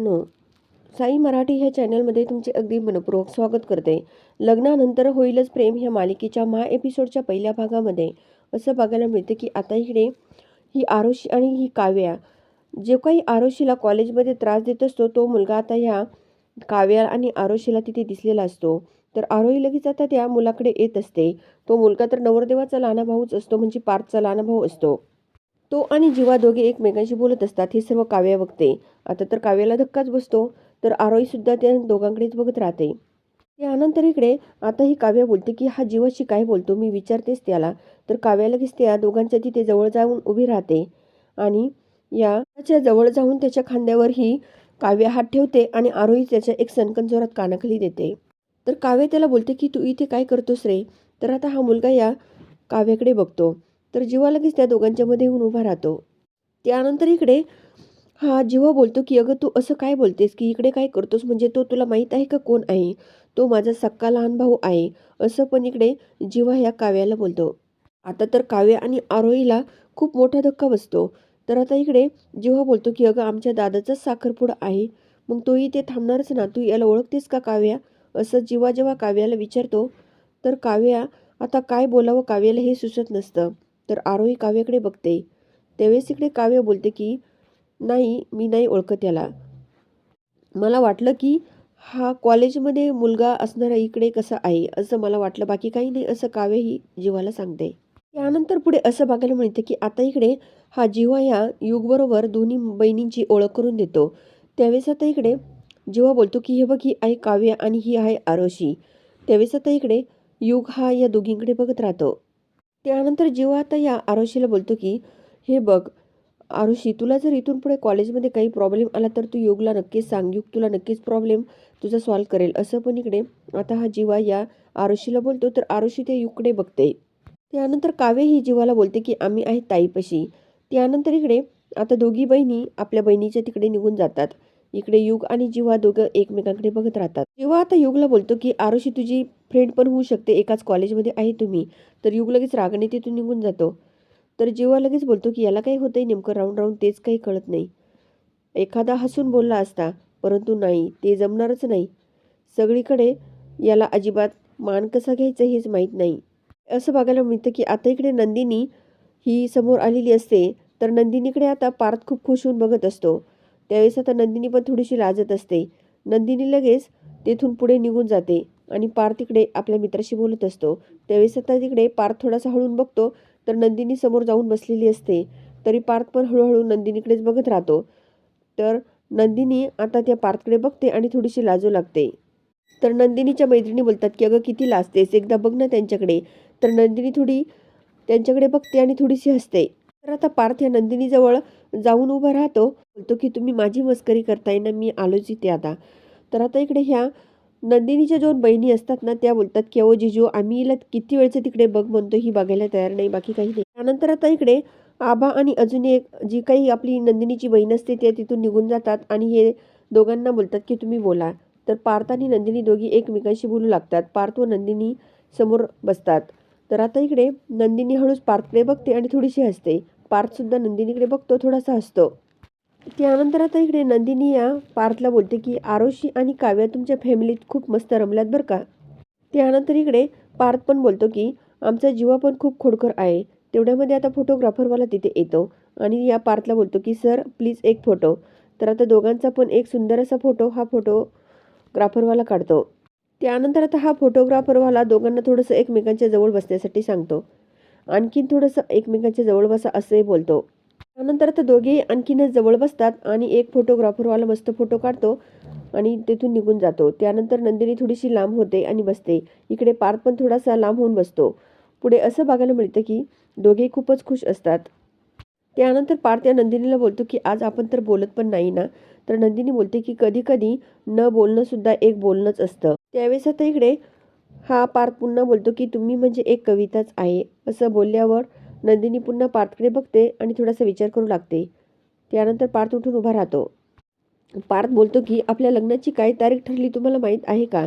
मित्रांनो साई मराठी ह्या चॅनलमध्ये तुमचे अगदी मनपूर्वक स्वागत करते. लग्नानंतर होईलच प्रेम ह्या मालिकेच्या महा एपिसोडच्या पहिल्या भागामध्ये. असं बघायला मिळतं की आता इकडे ही आरोशी आणि ही काव्या जे काही आरोशीला कॉलेजमध्ये त्रास देत असतो तो मुलगा आता ह्या काव्या आणि आरोशीला तिथे दिसलेला असतो. तर आरोही लगेच आता त्या मुलाकडे येत असते. तो मुलगा तर नवरदेवाचा लहाना भाऊच असतो म्हणजे पार्थचा लहाना भाऊ असतो. तो आणि जीवा दोघे एकमेकांशी बोलत असतात हे सर्व काव्या बघते. आता तर काव्याला धक्काच बसतो तर आरोहीसुद्धा त्या दोघांकडेच बघत राहते. त्यानंतर इकडे आता ही काव्या बोलते की हा जीवाशी काय बोलतो मी विचारतेच त्याला. तर काव्या लगेच त्या दोघांच्या तिथे जवळ जाऊन उभी राहते. आणि या त्याच्याजवळ जाऊन त्याच्या खांद्यावर ही काव्य हात ठेवते आणि आरोही त्याच्या एक सनकन जोरात कानाखाली देते. तर काव्य त्याला बोलते की तू इथे काय करतोस रे? तर आता हा मुलगा या काव्याकडे बघतो. तर जीवा लगेच त्या दोघांच्यामध्ये येऊन उभा राहतो. त्यानंतर इकडे हा जीवा बोलतो की अगं तू असं काय बोलतेस की इकडे काय करतोस? म्हणजे तो तुला माहीत आहे का कोण आहे? तो माझा सक्का लहान भाऊ आहे. असं पण इकडे जीवा ह्या काव्याला बोलतो. आता तर काव्य आणि आरोहीला खूप मोठा धक्का बसतो. तर आता इकडे जीवा बोलतो की अगं आमच्या दादाचाच साखरपुडा आहे. मग तोही ते थांबणारच ना. तू याला ओळखतेस का काव्या? असं जीवा जेव्हा काव्याला विचारतो तर काव्या आता काय बोलावं? काव्याला हे सुचत नसतं. तर आरोही काव्याकडे बघते. त्यावेळेस इकडे काव्य बोलते की नाही मी नाही ओळखत याला मला वाटलं की हा कॉलेजमध्ये मुलगा असणारा इकडे कसा आहे असं मला वाटलं. बाकी काही नाही असं काव्य ही जीवाला सांगते. त्यानंतर पुढे असं बघायला मिळतं की आता इकडे हा जीवा या युगबरोबर दोन्ही बहिणींची ओळख करून देतो. त्यावेळेस आता इकडे जीवा बोलतो की हे बघ ही आहे काव्य आणि ही आहे आरोशी. त्यावेळेस आता इकडे युग हा या दोघींकडे बघत राहतो. त्यानंतर जेव्हा आता या आरोशीला बोलतो की हे बघ आरुषी तुला जर इथून पुढे कॉलेजमध्ये काही प्रॉब्लेम आला तर तू योगला नक्कीच सांग योग तुला नक्कीच प्रॉब्लेम तुझा सॉल्व करेल. असं पण इकडे आता हा जीवा या आरुषीला बोलतो तर आरुषी त्या युगकडे बघते. त्यानंतर काव्य ही जीवाला बोलते की आम्ही आहे ताईपशी. त्यानंतर इकडे आता दोघी बहिणी आपल्या बहिणीच्या तिकडे निघून जातात. इकडे युग आणि जीवा दोघं एकमेकांकडे बघत राहतात. जेव्हा आता युगला बोलतो की आरुषी तुझी फ्रेंड पण होऊ शकते एकाच कॉलेजमध्ये आहे तुम्ही. तर युग लगेच रागाने तिथून निघून जातो. तर जेव्हा लगेच बोलतो की याला काही होतंय नेमकं राऊंड राऊंड तेच काही कळत नाही. एखादा हसून बोलला असता परंतु नाही ते जमणारच नाही. सगळीकडे याला अजिबात मान कसा घ्यायचं हेच माहीत नाही. असं बघायला मिळतं की आता इकडे नंदिनी ही समोर आलेली असते तर नंदिनीकडे आता पार्थ खूप खुश होऊन बघत असतो. त्यावेळेस आता नंदिनी पण थोडीशी लाजत असते. नंदिनी लगेच तेथून पुढे निघून जाते आणि पार्थ तिकडे आपल्या मित्राशी बोलत असतो. त्यावेळेस आता तिकडे पार्थ थोडासा हळून बघतो तर नंदिनी समोर जाऊन बसलेली असते. तरी पार्थ पण हळूहळू नंदिनीकडेच बघत राहतो. तर नंदिनी आता त्या पार्थकडे बघते आणि थोडीशी लाजू लागते. तर नंदिनीच्या मैत्रिणी बोलतात की अगं किती लाजतेस. एकदा बघ ना त्यांच्याकडे. तर नंदिनी थोडी त्यांच्याकडे बघते आणि थोडीशी हसते. तर आता पार्थ या नंदिनीजवळ जाऊन उभा राहतो. बोलतो की तुम्ही माझी मस्करी करताय ना मी आलोच इथे आता. तर आता इकडे ह्या नंदिनीच्या दोन बहिणी असतात ना त्या बोलतात की अहो जिजू आम्ही इला किती वेळचं तिकडे बघ म्हणतो ही बघायला तयार नाही बाकी काही नाही. त्यानंतर आता इकडे आबा आणि अजून एक जी काही आपली नंदिनीची बहीण असते ते तिथून निघून जातात आणि हे दोघांना बोलतात की तुम्ही बोला. तर पार्थ आणि नंदिनी दोघी एकमेकांशी बोलू लागतात. पार्थ व नंदिनी समोर बसतात. तर आता इकडे नंदिनी हळूच पार्थकडे बघते आणि थोडीशी हसते. पार्थसुद्धा नंदिनीकडे बघतो थोडासा हसतो. त्यानंतर आता इकडे नंदिनी या पार्थला बोलते की आरोशी आणि काव्या तुमच्या फॅमिलीत खूप मस्त रमल्यात बरं का? त्यानंतर इकडे पार्थ पण बोलतो की आमचा जीवा पण खूप खोडकर आहे. तेवढ्यामध्ये आता फोटोग्राफरवाला तिथे येतो. आणि या पार्थला बोलतो की सर प्लीज एक फोटो. तर आता दोघांचा पण एक सुंदर असा फोटो हा फोटोग्राफरवाला काढतो. त्यानंतर आता हा फोटोग्राफरवाला दोघांना थोडंसं एकमेकांच्या जवळ बसण्यासाठी सांगतो. आणखीन थोडंसं एकमेकांच्या जवळ बसा असंही बोलतो. त्यानंतर आता दोघे आणखीनच जवळ बसतात आणि एक फोटोग्राफरवाला मस्त फोटो काढतो आणि तेथून निघून जातो. त्यानंतर नंदिनी थोडीशी लांब होते आणि बसते. इकडे पार्थ पण थोडासा लांब होऊन बसतो. पुढे असं बघायला मिळतं की दोघे खूपच खुश असतात. त्यानंतर पार्थ या नंदिनीला बोलतो की आज आपण तर बोलत पण नाही ना. तर नंदिनी बोलते की कधी कधी न बोलणंसुद्धा एक बोलणंच असतं. त्यावेळेस आता इकडे हा पार्थ पुन्हा बोलतो की तुम्ही म्हणजे एक कविताच आहे. असं बोलल्यावर नंदिनी पुन्हा पार्थकडे बघते आणि थोडासा विचार करू लागते. त्यानंतर पार्थ उठून उभा राहतो. पार्थ बोलतो की आपल्या लग्नाची काय तारीख ठरली तुम्हाला माहीत आहे का?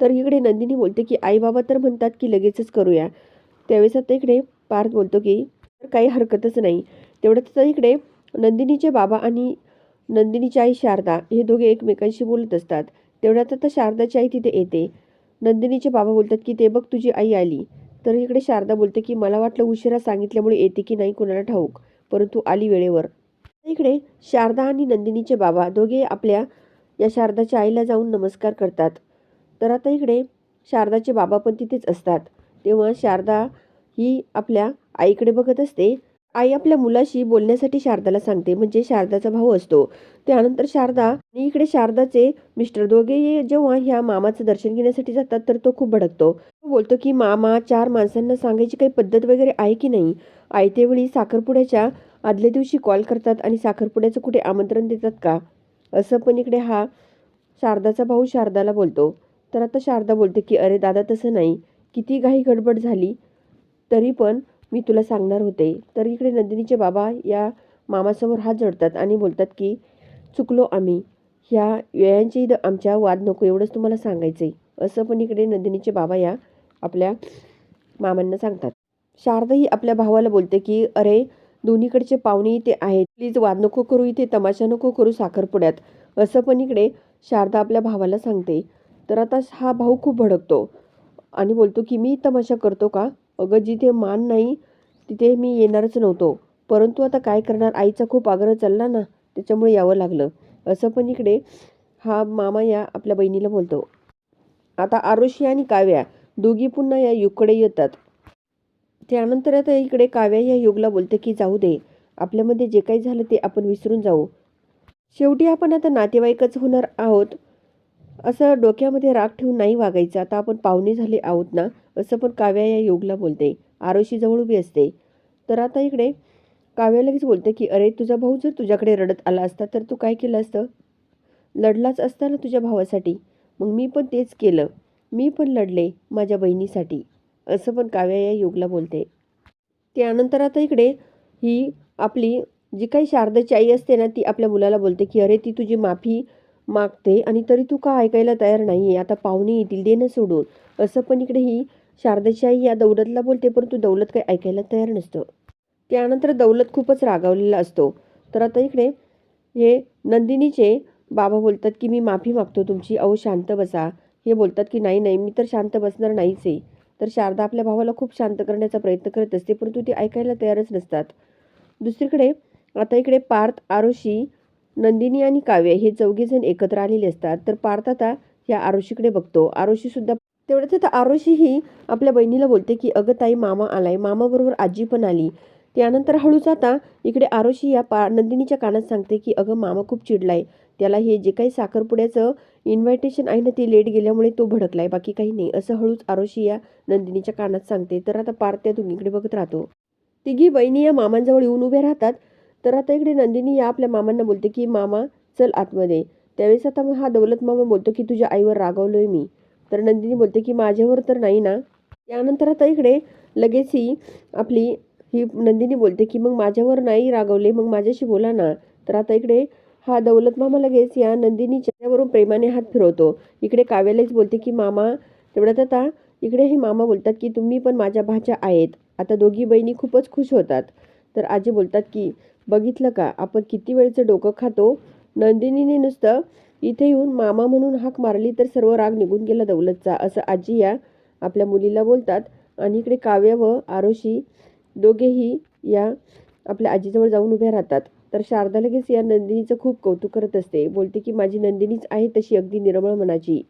तर इकडे नंदिनी बोलते की आई बाबा तर म्हणतात की लगेचच करूया. त्यावेळेस आता इकडे पार्थ बोलतो की काही हरकतच नाही. तेवढ्यात आता इकडे नंदिनीचे बाबा आणि नंदिनीची आई शारदा हे दोघे एकमेकांशी बोलत असतात. तेवढ्यात आता शारदाची आई तिथे येते. नंदिनीचे बाबा बोलतात की ते बघ तुझी आई आली. तर इकडे शारदा बोलते की मला वाटलं उशिरा सांगितल्यामुळे येते की नाही कोणाला ठाऊक. परंतु आली वेळेवर. इकडे शारदा आणि नंदिनीचे बाबा दोघे आपल्या या शारदाच्या आईला जाऊन नमस्कार करतात. तर आता इकडे शारदाचे बाबा पण तिथेच असतात. तेव्हा शारदा ही आपल्या आईकडे बघत असते. आई आपल्या मुलाशी बोलण्यासाठी शारदाला सांगते म्हणजे शारदाचा भाऊ असतो. त्यानंतर शारदा आणि इकडे शारदाचे मिस्टर दोघे जेव्हा ह्या मामाचं दर्शन घेण्यासाठी जातात तर तो खूप भडकतो. तो बोलतो की मामा चार माणसांना सांगायची काही पद्धत वगैरे आहे की नाही? आयतेवेळी साखरपुड्याच्या आदल्या दिवशी कॉल करतात आणि साखरपुड्याचं कुठे आमंत्रण देतात का? असं पण इकडे हा शारदाचा भाऊ शारदाला बोलतो. तर आता शारदा बोलते की अरे दादा तसं नाही. किती घाई गडबड झाली. तरी पण मी तुला सांगणार होते. तर इकडे नंदिनीचे बाबा या मामासमोर हात जोडतात आणि बोलतात की चुकलो आम्ही. ह्या वेळांची इथं आमच्या वाद नको एवढंच तुम्हाला सांगायचं आहे असं पण इकडे नंदिनीचे बाबा या आपल्या मामांना सांगतात. शारदा ही आपल्या भावाला बोलते की अरे दोन्हीकडचे पाहुणे इथे आहेत. प्लीज वाद नको करू इथे तमाशा नको करू साखरपुड्यात. असं पण इकडे शारदा आपल्या भावाला सांगते. तर आता हा भाऊ खूप भडकतो आणि बोलतो की मी तमाशा करतो का? अगं जिथे मान नाही तिथे मी येणारच नव्हतो. परंतु आता काय करणार? आईचा खूप आग्रह चालला ना त्याच्यामुळे यावं लागलं. असं पण इकडे हा मामा या आपल्या बहिणीला बोलतो. आता आरुषी आणि काव्या दोघी पुन्हा या युगकडे येतात. त्यानंतर आता इकडे काव्या या युगला बोलते की जाऊ दे. आपल्यामध्ये जे काही झालं ते आपण विसरून जाऊ. शेवटी आपण आता नातेवाईकच होणार आहोत. असं डोक्यामध्ये राग ठेवून नाही वागायचं. आता आपण पाहुणे झाले आहोत ना असं पण काव्या या योगला बोलते. आरोशीजवळ उभी असते. तर आता इकडे काव्या लगेच बोलते की अरे तुझा भाऊ जर तुझ्याकडे रडत आला असता तर तू काय केलं असतं? लढलाच असता ना तुझ्या भावासाठी. मग मी पण तेच केलं. मी पण लढले माझ्या बहिणीसाठी. असं पण काव्या या योगला बोलते. त्यानंतर आता इकडे ही आपली जी काही शारदाची आई असते ना ती आपल्या मुलाला बोलते की अरे ती तुझी माफी मागते आणि तरी तू का ऐकायला तयार नाही आहे आता पाहुणे येतील देणं सोडून. असं पण इकडे ही शारदाची आई या दौलतला बोलते परंतु दौलत काही ऐकायला तयार नसतं. त्यानंतर दौलत खूपच रागावलेला असतो. तर आता इकडे हे नंदिनीचे बाबा बोलतात की मी माफी मागतो तुमची अहो शांत बसा. हे बोलतात की नाही नाही मी तर शांत बसणार नाहीच आहे. तर शारदा आपल्या भावाला खूप शांत करण्याचा प्रयत्न करत असते परंतु ते ऐकायला तयारच नसतात. दुसरीकडे आता इकडे पार्थ आरुषी नंदिनी आणि काव्य हे चौघेजण एकत्र आलेले असतात. तर पार्थ आता या आरुषीकडे बघतो. आरुषीसुद्धा तेवढ्यात आता आरोशीही आपल्या बहिणीला बोलते की अगं ताई मामा आलाय. मामाबरोबर आजी पण आली. त्यानंतर हळूच आता इकडे आरोशी या पा नंदिनीच्या कानात सांगते की अगं मामा खूप चिडलाय. त्याला हे जे काही साखरपुड्याचं इन्व्हायटेशन आहे ना ते लेट गेल्यामुळे तो भडकलाय. बाकी काही नाही. असं हळूच आरोशी या नंदिनीच्या कानात सांगते. तर आता पार्थ त्या दोघीकडे बघत राहतो. तिघी बहिणी या मामांजवळ येऊन उभ्या राहतात. तर आता इकडे नंदिनी या आपल्या मामांना बोलते की मामा चल आतमध्ये. त्यावेळेस आता मग हा दौलत मामा बोलतो की तुझ्या आईवर रागवलोय मी. तर नंदिनी बोलते की माझ्यावर तर नाही ना. त्यानंतर आता इकडे लगेच ही आपली ही नंदिनी बोलते की मग माझ्यावर नाही रागवले मग माझ्याशी बोला ना. तर आता इकडे हा दौलत मामा लगेच या नंदिनीच्यावरून प्रेमाने हात फिरवतो. इकडे काव्यालाच बोलते की मामा तेवढ्यात आता इकडे हे मामा बोलतात की तुम्ही पण माझ्या भाच्या आहेत. आता दोघी बहिणी खूपच खुश होतात. तर आजी बोलतात की बघितलं का? आपण किती वेळचं डोकं खातो. नंदिनीने नुसतं इथे येऊन मामा म्हणून हाक मारली तर सर्व राग निघून गेला दौलतचा. असं आजी या आपल्या मुलीला बोलतात. आणि इकडे काव्य व आरोशी दोघेही या आपल्या आजीजवळ जाऊन उभ्या राहतात. तर शारदा लगेच या नंदिनीचं खूप कौतुक करत असते. बोलते की माझी नंदिनीच आहे तशी अगदी निर्मळ मनाची.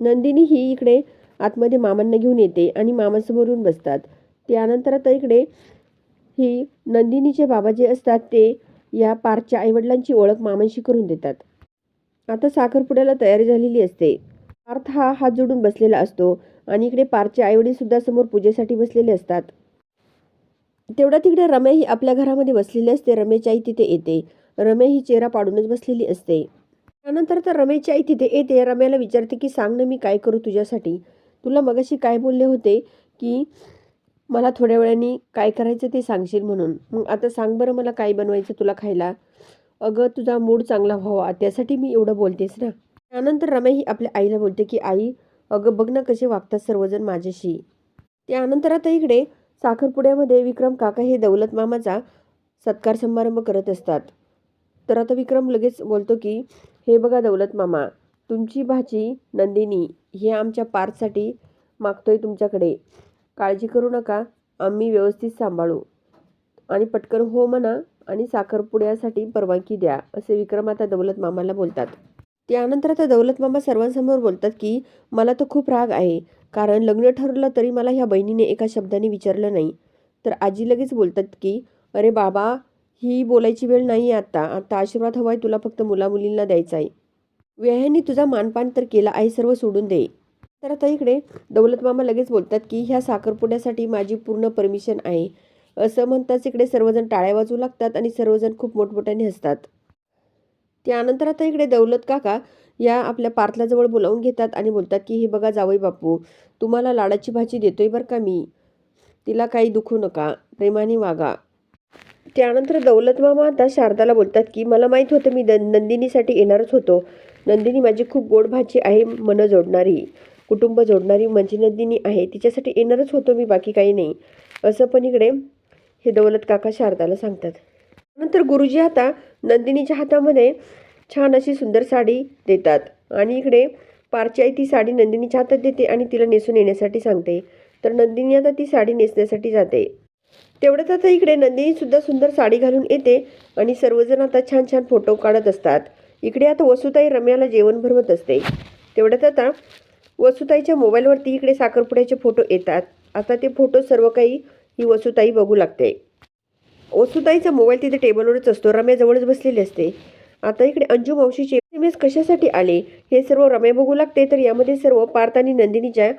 नंदिनी ही इकडे आतमध्ये मामांना घेऊन येते आणि मामासमोर येऊन बसतात. त्यानंतर आता इकडे ही नंदिनीचे बाबा जे असतात ते या पारच्या आईवडिलांची ओळख मामांशी करून देतात. आता साखरपुड्याला तयारी झालेली असते. पार्थ हा हात जोडून बसलेला असतो आणि इकडे पार्थचे आईवडील सुद्धा समोर पूजेसाठी बसलेले असतात. तेवढ्या तिकडे रम्या ही आपल्या घरामध्ये बसलेली असते. रमेची आई तिथे येते. रमे ही चेहरा पाडूनच बसलेली असते. त्यानंतर तर रमेची आई तिथे येते. रम्याला विचारते की सांग ना मी काय करू तुझ्यासाठी? तुला मगाशी काय बोलले होते की मला थोड्या वेळाने काय करायचं ते सांगशील म्हणून? मग आता सांग बरं मला काय बनवायचं तुला खायला. अगं तुझा मूड चांगला व्हावा त्यासाठी मी एवढं बोलतेस ना. त्यानंतर रमाई आपल्या आईला बोलते की आई अगं बघ ना कसे वागतात सर्वजण माझ्याशी. त्यानंतर आता इकडे साखरपुड्यामध्ये विक्रम काका हे दौलत मामाचा सत्कार समारंभ करत असतात. तर आता विक्रम लगेच बोलतो की हे बघा दौलत मामा तुमची भाची नंदिनी हे आमच्या पार्थसाठी मागतोय तुमच्याकडे. काळजी करू नका आम्ही व्यवस्थित सांभाळू. आणि पटकन हो म्हणा आणि साखरपुड्यासाठी परवानगी द्या असे विक्रम आता दौलत मामाला बोलतात. त्यानंतर आता दौलत मामा सर्वांसमोर बोलतात की मला तर खूप राग आहे. कारण लग्न ठरलं तरी मला ह्या बहिणीने एका शब्दाने विचारलं नाही. तर आजी लगेच बोलतात की अरे बाबा ही बोलायची वेळ नाही आहे आत्ता आता आशीर्वाद हवा आहे तुला फक्त मुलामुलींना द्यायचा आहे व्याह्यांनी तुझा मानपान तर केला आहे सर्व सोडून दे. तर आता इकडे दौलत मामा लगेच बोलतात की ह्या साखरपुड्यासाठी माझी पूर्ण परमिशन आहे. असं म्हणताच इकडे सर्वजण टाळ्या वाजू लागतात आणि सर्वजण खूप मोठमोठ्याने हसतात. त्यानंतर आता इकडे दौलत काका या आपल्या पार्थलाजवळ बोलावून घेतात आणि बोलतात की हे बघा जावई बापू तुम्हाला लाडाची भाजी देतोय बरं का मी? तिला काही दुखू नका प्रेमाने वागा. त्यानंतर दौलत मामा आता शारदाला बोलतात की मला माहीत होतं मी द नंदिनीसाठी येणारच होतो. नंदिनी माझी खूप गोड भाजी आहे मन जोडणारी कुटुंब जोडणारी म्हणजे नंदिनी आहे तिच्यासाठी येणारच होतो मी बाकी काही नाही. असं पण इकडे हे दौलत काका शारदाला सांगतात. नंतर गुरुजी आता नंदिनीच्या हातामध्ये छान अशी सुंदर साडी देतात. आणि इकडे पारची आई ती साडी नंदिनीच्या हातात देते आणि तिला नेसून येण्यासाठी सांगते. तर नंदिनी आता ती साडी नेसण्यासाठी जाते. तेवढ्यात आता इकडे नंदिनीसुद्धा सुंदर साडी घालून येते आणि सर्वजण आता छान छान फोटो काढत असतात. इकडे आता वसुताई रम्याला जेवण भरवत असते. तेवढ्यात आता वसुताईच्या मोबाईलवरती इकडे साखरपुड्याचे फोटो येतात. आता ते फोटो सर्व काही ही वसुताई बघू लागते. वसुताईचा मोबाईल तिथे टेबलवरच असतो. रम्याजवळच बसलेली असते. आता इकडे अंजू मावशीचे एम एस कशासाठी आले? हे सर्व रम्या बघू लागते. तर यामध्ये सर्व पार्थ आणि नंदिनीच्या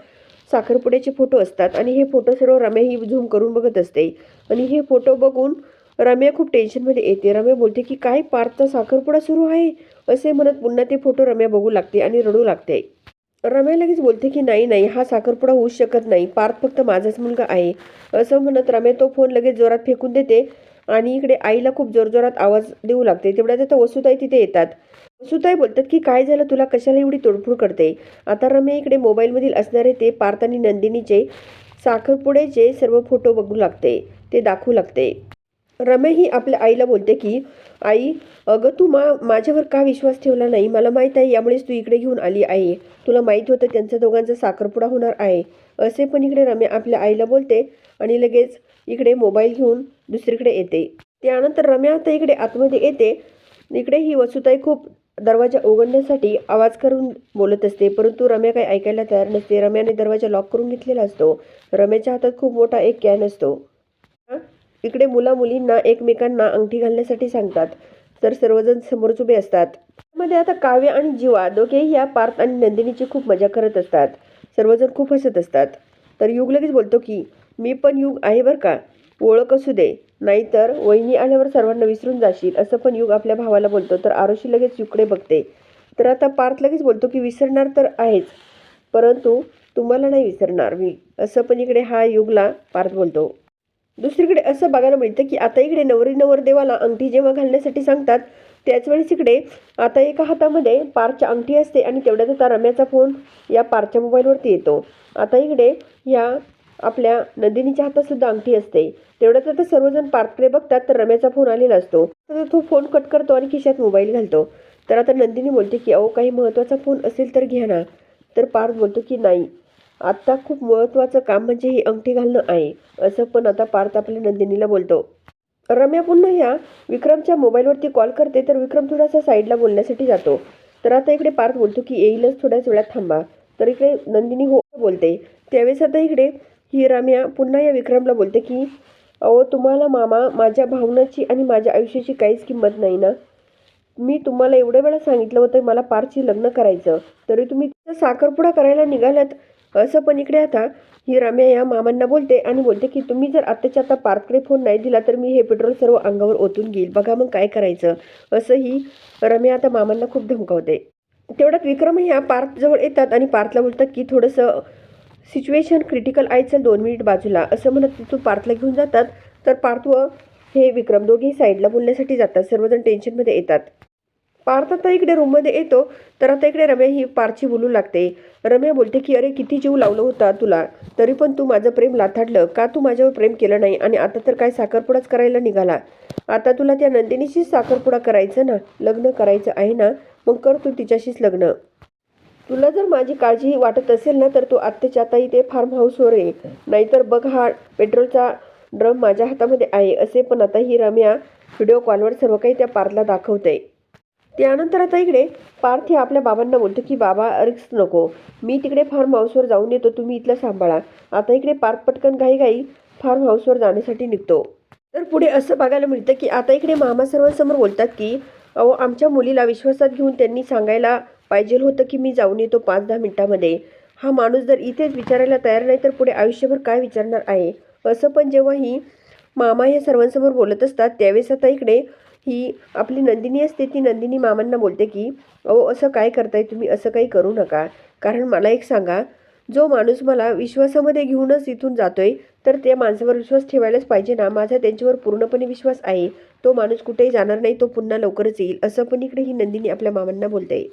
साखरपुड्याचे फोटो असतात. आणि हे फोटो सर्व रम्या ही झूम करून बघत असते. आणि हे फोटो बघून रम्या खूप टेन्शनमध्ये येते. रम्या बोलते की काय पार्थचा साखरपुडा सुरू आहे? असे म्हणत पुन्हा ते फोटो रम्या बघू लागते आणि रडू लागते. रम्या लगेच बोलते की नाही नाही हा साखरपुडा होऊ शकत नाही. पार्थ फक्त माझाच मुलगा आहे. असं म्हणत रम्या तो फोन लगेच जोरात फेकून देते आणि इकडे आईला खूप जोरजोरात आवाज देऊ लागते. तेवढ्यात आता वसुताई तिथे येतात. वसुताई बोलतात की काय झालं? तुला कशाला एवढी तोडफोड करते? आता रम्या इकडे मोबाईलमधील असणारे ते पार्थ आणि नंदिनीचे साखरपुड्याचे सर्व फोटो बघू लागते. ते दाखवू लागते. रमे ही आपल्या आईला बोलते की आई अगं तू मा माझ्यावर का विश्वास ठेवला नाही? मला माहीत आहे यामुळेच तू इकडे घेऊन आली आहे. तुला माहीत होतं त्यांचा दोघांचा साखरपुडा होणार आहे. असे पण इकडे रम्या आपल्या आईला बोलते आणि लगेच इकडे मोबाईल घेऊन दुसरीकडे येते. त्यानंतर रम्या आता इकडे आतमध्ये येते. इकडे ही वसुताई खूप दरवाजा उघडण्यासाठी आवाज करून बोलत असते परंतु रम्या काही ऐकायला तयार नसते. रम्याने दरवाजा लॉक करून घेतलेला असतो. रम्याच्या हातात खूप मोठा एक कॅन असतो. इकडे मुला मुलींना एकमेकांना अंगठी घालण्यासाठी सांगतात. तर सर्वजण समोरच उभे असतात. मध्ये आता काव्य आणि जीवा दोघेही या पार्थ आणि नंदिनीची खूप मजा करत असतात. सर्वजण खूप हसत असतात. तर युग लगेच बोलतो की मी पण युग आहे बरं का. ओळख असू दे. नाहीतर वहिनी आल्यावर सर्वांना विसरून जाशील. असं पण युग आपल्या भावाला बोलतो. तर आरुषी लगेच युगकडे बघते. तर आता पार्थ लगेच बोलतो की विसरणार तर आहेच. परंतु तुम्हाला नाही विसरणार मी. असं पण इकडे हा युगला पार्थ बोलतो. दुसरीकडे असं बघायला मिळतं की आता इकडे नवरी नवरदेवाला अंगठी जेव्हा घालण्यासाठी सांगतात त्याच वेळेस इकडे आता एका हातामध्ये पारच्या अंगठी असते आणि तेवढ्यात आता रम्याचा फोन या पारच्या मोबाईलवरती येतो. आता इकडे या आपल्या नंदिनीच्या हातातसुद्धा अंगठी असते. तेवढ्यात आता सर्वजण पारकडे बघतात तर रम्याचा फोन आलेला असतो. तर तो फोन कट करतो आणि खिशात मोबाईल घालतो. तर आता नंदिनी बोलते की अहो काही महत्त्वाचा फोन असेल तर घ्या ना. तर पार्थ बोलतो की नाही. आत्ता खूप महत्त्वाचं काम म्हणजे ही अंगठी घालणं आहे असं पण आता पार्थ आपल्या नंदिनीला बोलतो. रम्या पुन्हा ह्या विक्रमच्या मोबाईलवरती कॉल करते तर विक्रम थोडासा साईडला बोलण्यासाठी जातो. तर आता इकडे पार्थ बोलतो की येईलच थोड्याच वेळात थांबा. तर इकडे नंदिनी हो बोलते. त्यावेळेस आता इकडे ही रम्या पुन्हा या विक्रमला बोलते की अहो तुम्हाला मामा माझ्या भावनाची आणि माझ्या आयुष्याची काहीच किंमत नाही ना? मी तुम्हाला एवढ्या वेळा सांगितलं होतं मला पारची लग्न करायचं. तरी तुम्ही साखरपुडा करायला निघालात. असं पण इकडे आता ही रम्या या मामांना बोलते आणि बोलते की तुम्ही जर आत्ताच्या आता पार्थकडे फोन नाही दिला तर मी हे पेट्रोल सर्व अंगावर ओतून घेईल. बघा मग काय करायचं. असं ही रम्या आता मामांना खूप धमकावते. तेवढ्यात विक्रम ह्या पार्थजवळ येतात आणि पार्थला बोलतात की थोडंसं सिच्युएशन क्रिटिकल आहे चल दोन मिनिट बाजूला. असं म्हणत तिथून पार्थला घेऊन जातात. तर पार्थ व हे विक्रम दोघेही साईडला बोलण्यासाठी जातात. सर्वजण टेन्शनमध्ये येतात. पार्थ आता इकडे रूममध्ये येतो. तर आता इकडे रम्या ही पारची बोलू लागते. रम्या बोलते की अरे किती जीव लावलं होता तुला? तरी पण तू माझं प्रेम लाथाडलं. का तू माझ्यावर प्रेम केलं नाही? आणि आता तर काय साखरपुडाच करायला निघाला? आता तुला त्या नंदिनीशीच साखरपुडा करायचं ना? लग्न करायचं आहे ना? मग कर तू तिच्याशीच लग्न. तुला जर माझी काळजी वाटत असेल ना तर तू आत्ताच्या आता इथे फार्म हाऊसवर ये. नाहीतर बघ हा पेट्रोलचा ड्रम माझ्या हातामध्ये आहे. असे पण आता ही रम्या व्हिडिओ कॉलवर सर्व काही त्या पार्थला दाखवते त्यानंतर आता इकडे पार्थ हे आपल्या बाबांना बोलतो की बाबा रिक्स नको. मी तिकडे फार्म हाऊसवर जाऊन येतो. तुम्ही इथलं सांभाळा. आता इकडे पार्थ पटकन घाई फार्म हाऊसवर जाण्यासाठी निघतो. तर पुढे असं बघायला मिळतं की आता इकडे मामा सर्वांसमोर बोलतात की अहो आमच्या मुलीला विश्वासात घेऊन त्यांनी सांगायला पाहिजे होतं की मी जाऊन येतो पाच दहा मिनटामध्ये. हा माणूस जर इथेच विचारायला तयार नाही तर पुढे आयुष्यभर काय विचारणार आहे? असं पण जेव्हा ही मामा हे सर्वांसमोर बोलत असतात त्यावेळेस आता इकडे ही आपली नंदिनी असते ती नंदिनी मामांना बोलते की अहो असं काय करताय तुम्ही? असं काही करू नका. कारण मला एक सांगा जो माणूस मला विश्वासामध्ये घेऊनच इथून जातोय तर त्या माणसावर विश्वास ठेवायलाच पाहिजे ना. माझा त्यांच्यावर पूर्णपणे विश्वास आहे. तो माणूस कुठेही जाणार नाही तो पुन्हा लवकरच येईल. असं पण इकडे ही नंदिनी आपल्या मामांना बोलते.